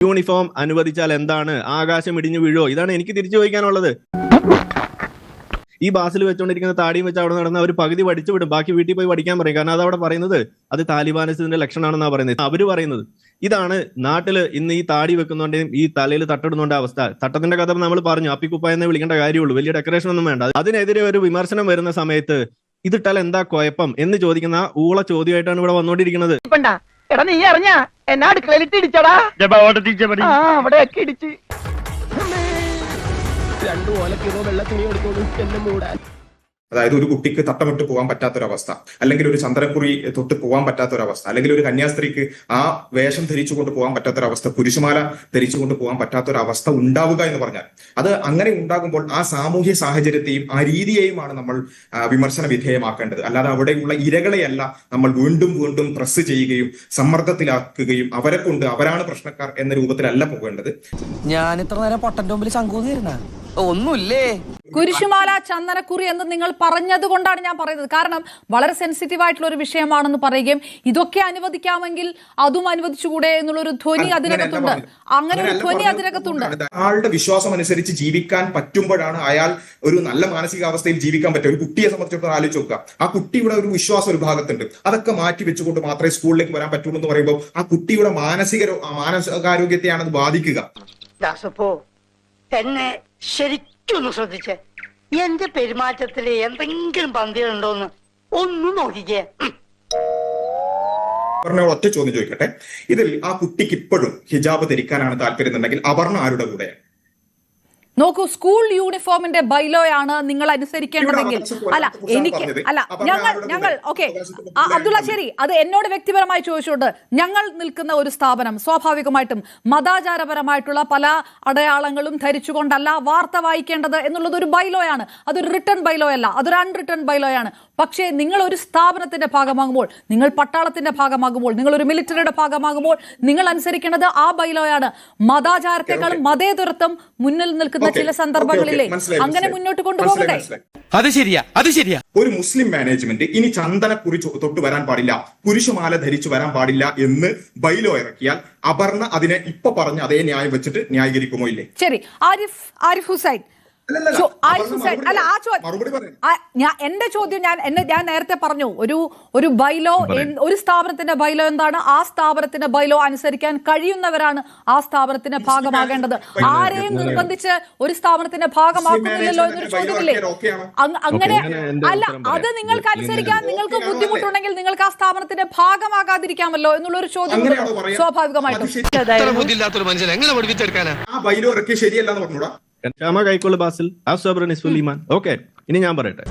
Uniform അനുവദിച്ചാൽ എന്താണ്? ആകാശം ഇടിഞ്ഞു വീഴോ ഇതാണ് എനിക്ക് തിരിച്ചു ചോദിക്കാനുള്ളത്. ഈ ബാസിൽ വെച്ചുകൊണ്ടിരിക്കുന്ന താടിയും വെച്ച് അവിടെ നടന്ന ഒരു പകുതി പഠിച്ചു വിടും. ബാക്കി വീട്ടിൽ പോയി പഠിക്കാൻ പറയും. കാരണം അത് അവിടെ പറയുന്നത് അത് താലിബാനിസത്തിന്റെ ലക്ഷണമാണെന്നാണ് പറയുന്നത്. അവർ പറയുന്നത് ഇതാണ് നാട്ടിൽ ഇന്ന് ഈ താടി വെക്കുന്നോണ്ടേയും ഈ തലയിൽ തട്ടിടുന്നോണ്ട അവസ്ഥ. തട്ടത്തിന്റെ കഥ നമ്മൾ പറഞ്ഞു. അപ്പിക്കുപ്പ എന്ന് വിളിക്കേണ്ട കാര്യമുള്ളൂ. വലിയ ഡെക്കറേഷൻ ഒന്നും വേണ്ട. അതിനെതിരെ ഒരു വിമർശനം വരുന്ന സമയത്ത് ഇതിട്ടാൽ എന്താ കുഴപ്പം എന്ന് ചോദിക്കുന്ന ഊള ചോദ്യമായിട്ടാണ് ഇവിടെ വന്നുകൊണ്ടിരിക്കുന്നത് എടാ നീ അറിഞ്ഞ എന്നാ അടുക്കളയിലിട്ട് ഇടിച്ചടാ ആ അവിടെയൊക്കെ ഇടിച്ച്. രണ്ടു ഓലക്കിറോ വെള്ള തുണി എടുത്തോളൂ എന്നെ മൂടാൻ. അതായത് ഒരു കുട്ടിക്ക് തട്ടമിട്ട് പോകാൻ പറ്റാത്തൊരവസ്ഥ അല്ലെങ്കിൽ ഒരു ചന്ദ്രക്കുറി തൊട്ട് പോകാൻ പറ്റാത്തൊരവസ്ഥ അല്ലെങ്കിൽ ഒരു കന്യാസ്ത്രീക്ക് ആ വേഷം ധരിച്ചുകൊണ്ട് പോകാൻ പറ്റാത്തൊരവസ്ഥ കുരിശുമാല ധരിച്ചുകൊണ്ട് പോകാൻ പറ്റാത്തൊരവസ്ഥ ഉണ്ടാവുക എന്ന് പറഞ്ഞാൽ അത് അങ്ങനെ ഉണ്ടാകുമ്പോൾ ആ സാമൂഹ്യ സാഹചര്യത്തെയും ആ രീതിയെയുമാണ് നമ്മൾ വിമർശന വിധേയമാക്കേണ്ടത്. അല്ലാതെ അവിടെയുള്ള ഇരകളെയല്ല നമ്മൾ വീണ്ടും വീണ്ടും പ്രസ് ചെയ്യുകയും സമ്മർദ്ദത്തിലാക്കുകയും അവരെ കൊണ്ട് അവരാണ് പ്രശ്നക്കാർ എന്ന രൂപത്തിലല്ല പോകേണ്ടത്. ഞാൻ ഇത്ര നേരം പൊട്ടന്റെ മുമ്പിൽ ഒന്നുമില്ലേ? കുരിശുമാല ചന്ദനക്കുറി എന്ന് നിങ്ങൾ പറഞ്ഞത് കൊണ്ടാണ് ഞാൻ പറയുന്നത്. കാരണം വളരെ സെൻസിറ്റീവ് ആയിട്ടുള്ള ഒരു വിഷയമാണെന്ന് പറയുകയും ഇതൊക്കെ അനുവദിക്കാമെങ്കിൽ അതും അനുവദിച്ചുകൂടെ എന്നുള്ള ഒരു ധ്വനി അതിനകത്തുണ്ട്. അങ്ങനെ ഒരു ധ്വനി അതിനകത്തുണ്ട്. ആളുടെ വിശ്വാസം അനുസരിച്ച് ജീവിക്കാൻ പറ്റുമ്പോഴാണ് അയാൾ ഒരു നല്ല മാനസികാവസ്ഥയിൽ ജീവിക്കാൻ പറ്റുക. ഒരു കുട്ടിയെ സംബന്ധിച്ചിടത്തോളം ആലോചിച്ച് നോക്കുക. ആ കുട്ടിയുടെ ഒരു വിശ്വാസം ഒരു ഭാഗത്തുണ്ട് അതൊക്കെ മാറ്റി വെച്ചുകൊണ്ട് മാത്രമേ സ്കൂളിലേക്ക് വരാൻ പറ്റുള്ളൂ എന്ന് പറയുമ്പോൾ ആ കുട്ടിയുടെ മാനസിക മാനസികാരോഗ്യത്തെയാണ് അത് ബാധിക്കുക. ദാസപ്പോ എന്നെ ശരിക്കൊന്ന് ശ്രദ്ധിച്ചേ. എന്റെ പെരുമാറ്റത്തിൽ എന്തെങ്കിലും പന്തികളുണ്ടോന്ന് ഒന്ന് നോക്കിക്കേ. അപർണ ഒറ്റ ചോദ്യം ചോദിക്കട്ടെ. ഇതിൽ ആ കുട്ടിക്ക് ഇപ്പോഴും ഹിജാബ് ധരിക്കാനാണ് താല്പര്യം എന്നുണ്ടെങ്കിൽ അപർണ ആരുടെ കൂടെയാണ്? നോക്കൂ സ്കൂൾ യൂണിഫോമിന്റെ ബൈലോയാണ് നിങ്ങൾ അനുസരിക്കേണ്ടതെങ്കിൽ അല്ല എനിക്ക് അല്ല ഞങ്ങൾ ഞങ്ങൾ? ഓക്കെ. അബ്ദുള്ള ശരി അത് എന്നോട് വ്യക്തിപരമായി ചോദിച്ചുകൊണ്ട് ഞങ്ങൾ നിൽക്കുന്ന ഒരു സ്ഥാപനം സ്വാഭാവികമായിട്ടും മതാചാരപരമായിട്ടുള്ള പല അടയാളങ്ങളും ധരിച്ചുകൊണ്ടല്ല വാർത്ത വായിക്കേണ്ടത് എന്നുള്ളത് ഒരു ബൈലോയാണ്. അതൊരു റിട്ടേൺ ബൈലോ അല്ല അതൊരു അൺറിട്ടേൺ ബൈലോയാണ്. പക്ഷേ നിങ്ങൾ ഒരു സ്ഥാപനത്തിന്റെ ഭാഗമാകുമ്പോൾ നിങ്ങൾ പട്ടാളത്തിന്റെ ഭാഗമാകുമ്പോൾ നിങ്ങൾ ഒരു മിലിറ്ററിയുടെ ഭാഗമാകുമ്പോൾ നിങ്ങൾ അനുസരിക്കേണ്ടത് ആ ബൈലോയാണ്. മതാചാരത്തെക്കാളും മതേതരത്വം മുന്നിൽ നിൽക്കുന്ന ചില സന്ദർഭങ്ങളില്ലേ? അങ്ങനെ മുന്നോട്ട് കൊണ്ടുപോകട്ടെ. അത് ശരിയാ അത് ശരിയാ. ഒരു മുസ്ലിം മാനേജ്മെന്റ് ഇനി ചന്ദനക്കുറി കുറിച്ച് തൊട്ട് വരാൻ പാടില്ല കുരിശുമാല ധരിച്ചു വരാൻ പാടില്ല എന്ന് ബൈലോ ഇറക്കിയാൽ അപർണ അതിനെ ഇപ്പൊ പറഞ്ഞ അതേ ന്യായം വെച്ചിട്ട് ന്യായീകരിക്കുമോ ഇല്ലേ? ശരി ആരിഫ് ആരിഫ് ഹുസൈൻ അല്ല ആ. ചോദ്യം ഞാൻ എന്റെ ചോദ്യം ഞാൻ എന്നെ ഞാൻ നേരത്തെ പറഞ്ഞു. ഒരു ഒരു ബൈലോ ഒരു സ്ഥാപനത്തിന്റെ ബൈലോ എന്താണ്? ആ സ്ഥാപനത്തിന്റെ ബൈലോ അനുസരിക്കാൻ കഴിയുന്നവരാണ് ആ സ്ഥാപനത്തിന്റെ ഭാഗമാകേണ്ടത്. ആരെയും നിർബന്ധിച്ച് ഒരു സ്ഥാപനത്തിന്റെ ഭാഗമാക്കുന്നില്ലല്ലോ എന്നൊരു ചോദ്യമില്ലേ? അങ്ങനെ അല്ല അത്. നിങ്ങൾക്ക് അനുസരിക്കാൻ നിങ്ങൾക്ക് ബുദ്ധിമുട്ടുണ്ടെങ്കിൽ നിങ്ങൾക്ക് ആ സ്ഥാപനത്തിന്റെ ഭാഗമാകാതിരിക്കാമല്ലോ എന്നുള്ള ഒരു ചോദ്യം സ്വാഭാവികമായിട്ടും. മനുഷ്യൻ എങ്ങനെ പഠിപ്പിച്ചെടുക്കാനാ? ആ ബൈലോ ഇറക്കിയ ശരിയല്ല എന്ന് പറഞ്ഞൂടാ. ക്ഷമ കൈക്കൊള്ളു ബാസിൽ. ഓക്കെ ഇനി ഞാൻ പറയട്ടെ.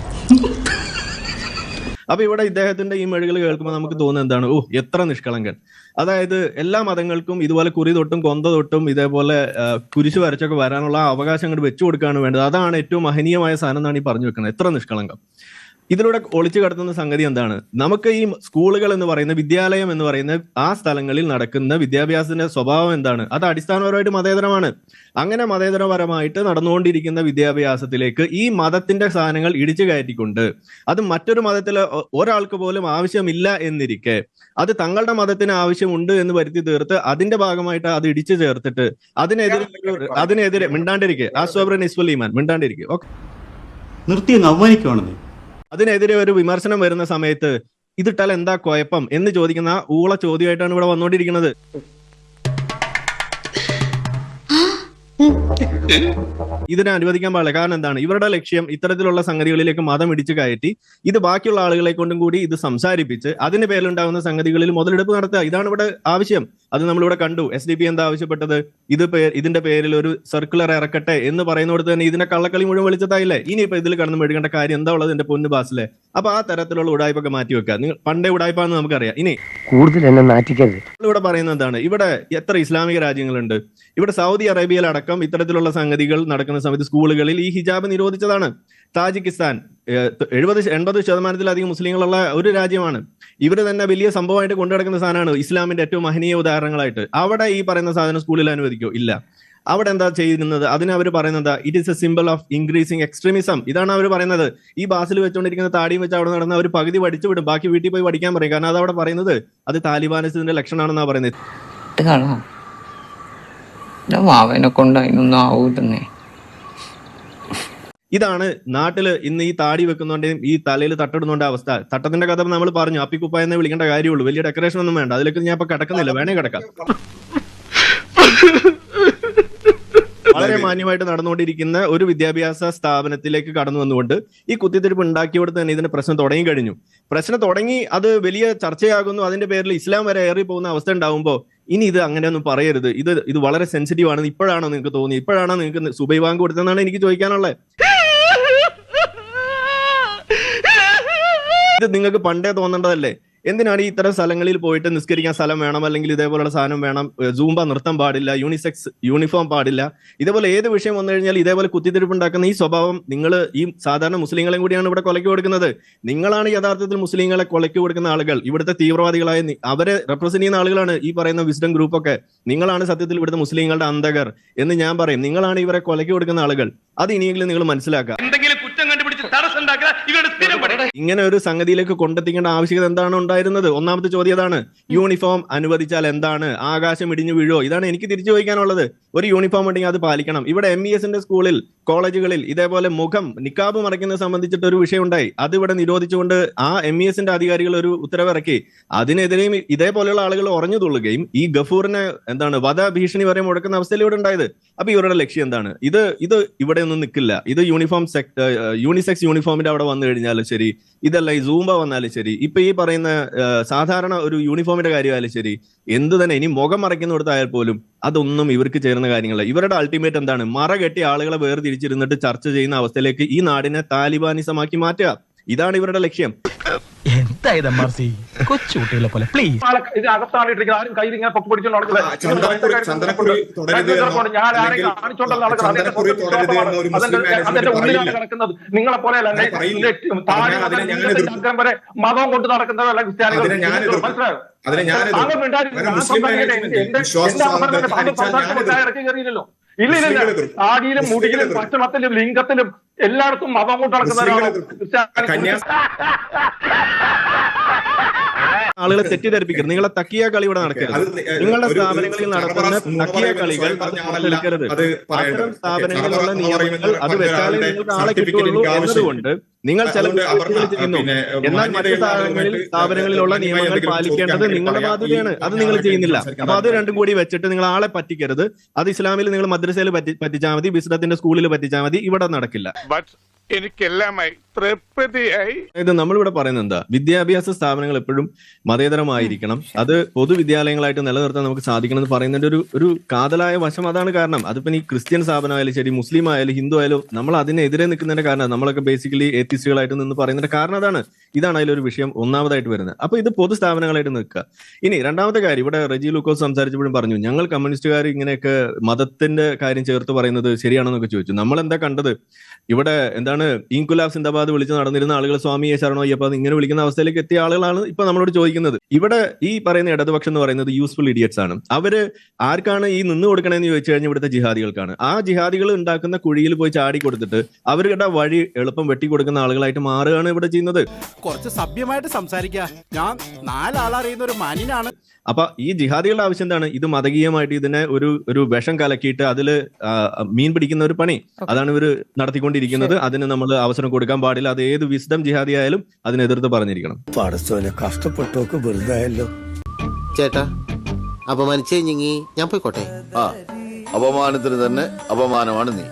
അപ്പൊ ഇവിടെ ഇദ്ദേഹത്തിന്റെ ഈ മെഴുകൾ കേൾക്കുമ്പോൾ നമുക്ക് തോന്നുന്നത് എന്താണ്? ഓ എത്ര നിഷ്കളങ്കൻ. അതായത് എല്ലാ മതങ്ങൾക്കും ഇതുപോലെ കുറി തൊട്ടും കൊന്ത തൊട്ടും ഇതേപോലെ കുരിശു വരച്ചൊക്കെ വരാനുള്ള അവകാശം അങ്ങോട്ട് വെച്ചു കൊടുക്കുകയാണ് വേണ്ടത്. അതാണ് ഏറ്റവും മഹനീയമായ സാധനം എന്നാണ് ഈ പറഞ്ഞു വെക്കുന്നത്. എത്ര നിഷ്കളങ്കം. ഇതിലൂടെ ഒളിച്ചു കടത്തുന്ന സംഗതി എന്താണ്? നമുക്ക് ഈ സ്കൂളുകൾ എന്ന് പറയുന്ന വിദ്യാലയം എന്ന് പറയുന്ന ആ സ്ഥലങ്ങളിൽ നടക്കുന്ന വിദ്യാഭ്യാസത്തിന്റെ സ്വഭാവം എന്താണ്? അത് അടിസ്ഥാനപരമായിട്ട് മതേതരമാണ്. അങ്ങനെ മതേതരപരമായിട്ട് നടന്നുകൊണ്ടിരിക്കുന്ന വിദ്യാഭ്യാസത്തിലേക്ക് ഈ മതത്തിന്റെ സാധനങ്ങൾ ഇടിച്ചു കയറ്റിക്കൊണ്ട് അത് മറ്റൊരു മതത്തിലെ ഒരാൾക്ക് പോലും ആവശ്യമില്ല എന്നിരിക്കെ അത് തങ്ങളുടെ മതത്തിന് ആവശ്യമുണ്ട് എന്ന് വരുത്തി തീർത്ത് അതിന്റെ ഭാഗമായിട്ട് അത് ഇടിച്ചു ചേർത്തിട്ട് അതിനെതിരെ അതിനെതിരെ മിണ്ടാണ്ടിരിക്കെ. ആസ്വാബ്രൻ ഇസ്വലീമാൻ മിണ്ടാണ്ടിരിക്കെ. ഓക്കെ. നിർത്തി അവമാനിക്കുവാണെന്നേ അതിനെതിരെ ഒരു വിമർശനം വരുന്ന സമയത്ത് ഇതിട്ടാൽ എന്താ കുഴപ്പം? എന്ന് ചോദിക്കുന്ന ഊള ചോദ്യമായിട്ടാണ് ഇവിടെ വന്നുകൊണ്ടിരിക്കുന്നത്. ഇതിനെ അനുവദിക്കാൻ പാടില്ല. കാരണം എന്താണ്? ഇവരുടെ ലക്ഷ്യം ഇത്തരത്തിലുള്ള സംഗതികളിലേക്ക് മതം ഇടിച്ചു കയറ്റി ഇത് ബാക്കിയുള്ള ആളുകളെ കൊണ്ടും കൂടി ഇത് സംസാരിപ്പിച്ച് അതിന് പേരിലുണ്ടാകുന്ന സംഗതികളിൽ മുതലെടുപ്പ് നടത്തുക. ഇതാണ് ഇവിടെ ആവശ്യം. അത് നമ്മളിവിടെ കണ്ടു. എസ് ഡി പി എന്താ ആവശ്യപ്പെട്ടത്? ഇത് ഇതിന്റെ പേരിൽ ഒരു സർക്കുലർ ഇറക്കട്ടെ എന്ന് പറയുന്നിടത്ത് തന്നെ ഇതിനെ കള്ളക്കളി മുഴുവൻ വിളിച്ചതായില്ലേ? ഇനിയിപ്പോ ഇതിൽ കടന്നു മേടിക്കേണ്ട കാര്യം എന്താ ഉള്ളത് എന്റെ പൊന്നു ബാസിലെ? അപ്പൊ ആ തരത്തിലുള്ള ഉടായ്പൊക്കെ മാറ്റി വെക്കുക. നിങ്ങൾ പണ്ടേ ഉടായ്പാന്ന് നമുക്കറിയാം. ഇനി കൂടുതൽ എന്നെ നാറ്റിക്കരുത്. ഇവിടെ പറയുന്നത് എന്താണ്? ഇവിടെ എത്ര ഇസ്ലാമിക രാജ്യങ്ങളുണ്ട്. ഇവിടെ സൗദി അറേബ്യയിലടക്കം ഇത്തരത്തിലുള്ള സംഗതികൾ നടക്കുന്ന സമയത്ത് സ്കൂളുകളിൽ ഈ ഹിജാബ് നിരോധിച്ചതാണ്. താജിക്കിസ്ഥാൻ എഴുപത് എൺപത് ശതമാനത്തിലധികം മുസ്ലിങ്ങളുള്ള ഒരു രാജ്യമാണ്. ഇവർ തന്നെ വലിയ സംഭവമായിട്ട് കൊണ്ടുനടക്കുന്ന സാധനമാണ് ഇസ്ലാമിന്റെ ഏറ്റവും മഹനീയ ഉദാഹരണങ്ങളായിട്ട്. അവിടെ ഈ പറയുന്ന സാധനം സ്കൂളിൽ അനുവദിക്കോ? ഇല്ല. അവിടെ എന്താ ചെയ്യുന്നത്? അതിന് അവർ പറയുന്നത് it is a symbol of increasing extremism ഇതാണ് അവർ പറയുന്നത്. ഈ ബാസിൽ വെച്ചുകൊണ്ടിരിക്കുന്ന താടിയും വെച്ച് അവിടെ നടന്ന അവർ പകുതി പഠിച്ചു വിടും ബാക്കി വീട്ടിൽ പോയി പഠിക്കാൻ പറയും. കാരണം അത് അവിടെ പറയുന്നത് അത് താലിബാനിസത്തിന്റെ ലക്ഷണമാണെന്നാണ് പറയുന്നത്. വാവനെ കൊണ്ട് അതിനൊന്നും ഇതാണ് നാട്ടിൽ ഇന്ന് ഈ താടി വെക്കുന്നോണ്ടേയും ഈ തലയിൽ തട്ടിടുന്നോണ്ട അവസ്ഥ. തട്ടത്തിന്റെ കഥ നമ്മൾ പറഞ്ഞു. അപ്പിക്കുപ്പ എന്നേ വിളിക്കേണ്ട കാര്യമുള്ളൂ. വലിയ ഡെക്കറേഷൻ ഒന്നും വേണ്ട. അതിലേക്ക് ഞാൻ ഇപ്പൊ കിടക്കുന്നില്ല. വേണേ കിടക്കാം. വളരെ മാന്യമായിട്ട് നടന്നുകൊണ്ടിരിക്കുന്ന ഒരു വിദ്യാഭ്യാസ സ്ഥാപനത്തിലേക്ക് കടന്നു വന്നുകൊണ്ട് ഈ കുത്തിത്തിരിപ്പ് ഉണ്ടാക്കിയോട് തന്നെ ഇതിന്റെ പ്രശ്നം തുടങ്ങി കഴിഞ്ഞു. പ്രശ്നം തുടങ്ങി അത് വലിയ ചർച്ചയാകുന്നു. അതിന്റെ പേരിൽ ഇസ്ലാം വരെ ഏറി പോകുന്ന അവസ്ഥ ഉണ്ടാവുമ്പോൾ ഇനി ഇത് അങ്ങനെയൊന്നും പറയരുത്. ഇത് ഇത് വളരെ സെൻസിറ്റീവ് ആണ് ഇപ്പോഴാണോ നിങ്ങൾക്ക് തോന്നി? ഇപ്പോഴാണോ നിങ്ങൾക്ക് സുബൈ വാങ്ക് കൊടുത്തതെന്നാണ് എനിക്ക് ചോദിക്കാനുള്ളത് ഇത് നിങ്ങൾക്ക് പണ്ടേ തോന്നേണ്ടതല്ലേ? എന്തിനാണ് ഈ ഇത്തരം സ്ഥലങ്ങളിൽ പോയിട്ട് നിസ്കരിക്കാൻ സ്ഥലം വേണം? അല്ലെങ്കിൽ ഇതേപോലുള്ള സാധനം വേണം? ജൂമ്പ നൃത്തം പാടില്ല യൂണിസെക്സ് യൂണിഫോം പാടില്ല. ഇതേപോലെ ഏത് വിഷയം വന്നു കഴിഞ്ഞാൽ ഇതേപോലെ കുത്തിത്തിരിപ്പ് ഉണ്ടാക്കുന്ന ഈ സ്വഭാവം നിങ്ങൾ ഈ സാധാരണ മുസ്ലിങ്ങളെയും കൂടിയാണ് ഇവിടെ കൊലയ്ക്ക് കൊടുക്കുന്നത്. നിങ്ങളാണ് യഥാർത്ഥത്തിൽ മുസ്ലിങ്ങളെ കൊലയ്ക്ക് കൊടുക്കുന്ന ആളുകൾ. ഇവിടുത്തെ തീവ്രവാദികളായ അവരെ റെപ്രസെന്റ് ചെയ്യുന്ന ആളുകളാണ് ഈ പറയുന്ന വിസ്ഡം ഗ്രൂപ്പ് ഒക്കെ. നിങ്ങളാണ് സത്യത്തിൽ ഇവിടുത്തെ മുസ്ലിങ്ങളുടെ അന്തകർ എന്ന് ഞാൻ പറയും. നിങ്ങളാണ് ഇവരെ കൊലയ്ക്ക് കൊടുക്കുന്ന ആളുകൾ. അത് ഇനിയെങ്കിലും നിങ്ങൾ മനസ്സിലാക്കുക. ഇങ്ങനെ ഒരു സംഗതിയിലേക്ക് കൊണ്ടെത്തിക്കേണ്ട ആവശ്യകത എന്താണ് ഉണ്ടായിരുന്നത്? ഒന്നാമത്തെ ചോദ്യം അതാണ്. യൂണിഫോം അനുവദിച്ചാൽ എന്താണ്? ആകാശം ഇടിഞ്ഞു വീഴോ ഇതാണ് എനിക്ക് തിരിച്ചു ചോദിക്കാനുള്ളത്. ഒരു യൂണിഫോം ഉണ്ടെങ്കിൽ അത് പാലിക്കണം. ഇവിടെ എം ഇ എസിന്റെ സ്കൂളിൽ കോളേജുകളിൽ ഇതേപോലെ മുഖം നിക്കാബ് മറയ്ക്കുന്നത് സംബന്ധിച്ചിട്ട് ഒരു വിഷയം ഉണ്ടായി. അത് ഇവിടെ നിരോധിച്ചുകൊണ്ട് ആ എം ഇ എസിന്റെ അധികാരികൾ ഒരു ഉത്തരവിറക്കി. അതിനെതിരെയും ഇതേപോലെയുള്ള ആളുകൾ ഉറഞ്ഞു തുള്ളുകയും ഈ ഗഫൂറിനെ എന്താണ് വധ ഭീഷണി വരെ മുടക്കുന്ന അവസ്ഥയിൽ ഇവിടെ ഉണ്ടായത്. അപ്പൊ ഇവരുടെ ലക്ഷ്യം എന്താണ്? ഇത് ഇത് ഇവിടെ ഒന്നും നിൽക്കില്ല ഇത് യൂണിഫോം സെക് യൂണിസെക്സ് യൂണിഫോമിന്റെ അവിടെ വന്നു കഴിഞ്ഞാലും ശരി ഇതല്ല ഈ സൂംബ വന്നാലും ശരി ഇപ്പൊ ഈ പറയുന്ന സാധാരണ ഒരു യൂണിഫോമിന്റെ കാര്യമായാലും ശരി എന്ത് തന്നെ ഇനി മുഖം മറയ്ക്കുന്നിടത്തായാൽ പോലും അതൊന്നും ഇവർക്ക് ചേരുന്ന കാര്യങ്ങളല്ല. ഇവരുടെ അൾട്ടിമേറ്റ് എന്താണ്? മറ കെട്ടി ആളുകളെ വേർതിരിച്ചിരുന്നിട്ട് ചർച്ച ചെയ്യുന്ന അവസ്ഥയിലേക്ക് ഈ നാടിനെ താലിബാനിസമാക്കി മാറ്റുക. ഇതാണ് ഇവരുടെ ലക്ഷ്യം. കൊച്ചുകുട്ടികളെ പോലെ പ്ലീസ് ഇത് അകത്താണ് ഇട്ടിരിക്കുന്നത്. ആരും കയ്യിൽ ഇങ്ങനെ പൊക്കി പിടിച്ചോണ്ട് ഞാൻ ആരെ കാണിച്ചോണ്ടല്ല നടക്കുന്നത്. അതെന്റെ ഉള്ളിലാണ്. കിടക്കുന്നത്. നിങ്ങളെ പോലെ അല്ല. താഴെ വരെ മതം കൊണ്ട് നടക്കുന്നവരല്ല ക്രിസ്ത്യാനികൾ. ഞാൻ മനസ്സിലായോ? അതിനെ ഞാൻ വിശ്വാസ. ഇടയ്ക്ക് കയറിയില്ലല്ലോ. ഇല്ല ഇല്ല ആടിയിലും. താടിയിലും മുടിയിലും ഭക്ഷണത്തിലും ലിംഗത്തിലും എല്ലായിടത്തും മതം കൊണ്ട് നടക്കുന്ന നടക്കുന്നവരാണ് ആളുകളെ തെറ്റിദ്ധരിപ്പിക്കരുത്. നിങ്ങളെ തക്കിയ കളി ഇവിടെ നടക്കരുത്. നിങ്ങളുടെ സ്ഥാപനങ്ങളിൽ നടക്കുന്ന തക്കിയ കളികൾ നിൽക്കരുത് പുറത്തെടുക്കരുത് അത്തരം സ്ഥാപനങ്ങളിലുള്ള നിയമങ്ങൾ അത് വെച്ചാലേ നിങ്ങൾക്ക് ആളെ കിട്ടുള്ളൂ കിട്ടുകയുള്ളൂ എന്നതുകൊണ്ട് നിങ്ങൾ ചില എന്നാൽ മറ്റു സ്ഥാപനങ്ങളിൽ സ്ഥാപനങ്ങളിലുള്ള നിയമങ്ങൾ പാലിക്കേണ്ടത് നിങ്ങളുടെ. ബാധ്യതയാണ്. അത് നിങ്ങൾ ചെയ്യുന്നില്ല. അപ്പൊ അത് രണ്ടും കൂടി വെച്ചിട്ട് നിങ്ങൾ ആളെ പറ്റിക്കരുത്. അത് ഇസ്ലാമിൽ നിങ്ങൾ മദ്രസയിൽ പറ്റി പറ്റിച്ചാൽ മതി ബിസിനത്തിന്റെ സ്കൂളിൽ പറ്റിച്ചാൽ മതി ഇവിടെ നടക്കില്ല. എനിക്കെല്ലാമായി തൃപ്തിയായി. ഇത് നമ്മളിവിടെ പറയുന്നത് എന്താ? വിദ്യാഭ്യാസ സ്ഥാപനങ്ങൾ എപ്പോഴും മതേതരമായിരിക്കണം. അത് പൊതുവിദ്യാലയങ്ങളായിട്ട് നിലനിർത്താൻ നമുക്ക് സാധിക്കണം എന്ന് പറയുന്നതിന്റെ ഒരു ഒരു കാതലായ വശം അതാണ് കാരണം. അതിപ്പോ ഈ ക്രിസ്ത്യൻ സ്ഥാപനം ആയാലും ശരി മുസ്ലിം ആയാലും ഹിന്ദു ആയാലും നമ്മൾ അതിനെതിരെ നിൽക്കുന്നതിന്റെ കാരണം നമ്മളൊക്കെ ബേസിക്കലി ഏത്തിസ്റ്റുകളായിട്ട് നിന്ന് പറയുന്നതിന്റെ കാരണം അതാണ്. ഇതാണ് അതിലൊരു വിഷയം ഒന്നാമതായിട്ട് വരുന്നത്. അപ്പൊ ഇത് പൊതു സ്ഥാപനങ്ങളായിട്ട് നിൽക്കുക. ഇനി രണ്ടാമത്തെ കാര്യം ഇവിടെ റെജി ലൂക്കോസ് സംസാരിച്ചപ്പോഴും പറഞ്ഞു ഞങ്ങൾ കമ്മ്യൂണിസ്റ്റുകാർ ഇങ്ങനെയൊക്കെ മതത്തിന്റെ കാര്യം ചേർത്ത് പറയുന്നത് ശരിയാണെന്നൊക്കെ ചോദിച്ചു. നമ്മൾ എന്താ കണ്ടത്? ഇവിടെ എന്താണ് ഇൻകുലാബ് സിന്ദാബാദ് വിളിച്ച് നടന്നിരുന്ന ആളുകൾ സ്വാമിയെ ശരണോ അയ്യപ്പ ഇങ്ങനെ വിളിക്കുന്ന അവസ്ഥയിലേക്ക് എത്തിയ ആളുകളാണ് ഇപ്പൊ നമ്മളോട് ചോദിക്കുന്നത്. ഇവിടെ ഈ പറയുന്ന ഇടതുപക്ഷം എന്ന് പറയുന്നത് യൂസ്ഫുൾ ഇഡിയറ്റ്സ് ആണ്. അവർ ആർക്കാണ് ഈ നിന്ന് കൊടുക്കണമെന്ന് ചോദിച്ചു കഴിഞ്ഞാൽ ഇവിടുത്തെ ജിഹാദികൾക്കാണ്. ആ ജിഹാദികൾ ഉണ്ടാക്കുന്ന കുഴിയിൽ പോയി ചാടി കൊടുത്തിട്ട് അവരുടെ വഴി എളുപ്പം വെട്ടി കൊടുക്കുന്ന ആളുകളായിട്ട് മാറുകയാണ് ഇവിടെ ചെയ്യുന്നത്. കുറച്ച് സഭ്യമായിട്ട് സംസാരിക്കുക ഞാൻ നാലാളറിയുന്ന ഒരു മനിനാണ്. അപ്പൊ ഈ ജിഹാദികളുടെ ആവശ്യം എന്താണ്? ഇത് മതകീയമായിട്ട് ഇതിനെ ഒരു ഒരു വിഷം കലക്കിയിട്ട് അതിൽ മീൻ പിടിക്കുന്ന ഒരു പണി. അതാണ് ഇവർ നടത്തിക്കൊണ്ടിരിക്കുന്നത്. അതിന് നമ്മൾ അവസരം കൊടുക്കാൻ പാടില്ല. അത് ഏത് വിസ്ഡം ജിഹാദി ആയാലും അതിനെതിർത്ത് പറഞ്ഞിരിക്കണം. പടച്ചോനെ കഷ്ടപ്പെട്ടോക്ക് വെറുതായല്ലോ. ചേട്ടാ അപമാനിച്ചേ ഞങ്ങി ഞാൻ പോയിക്കോട്ടെ? ആ അപമാനത്തിന് തന്നെ അപമാനമാണ് നീ.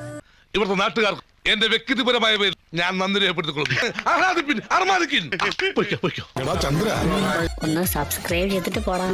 ഇവിടുത്തെ നാട്ടുകാർക്ക് എന്റെ വ്യക്തിപരമായ പേര് ഞാൻ നന്ദി രേഖപ്പെടുത്തിക്കൊള്ളുന്നു ഒന്ന് സബ്സ്ക്രൈബ് ചെയ്തിട്ട് പോടാ.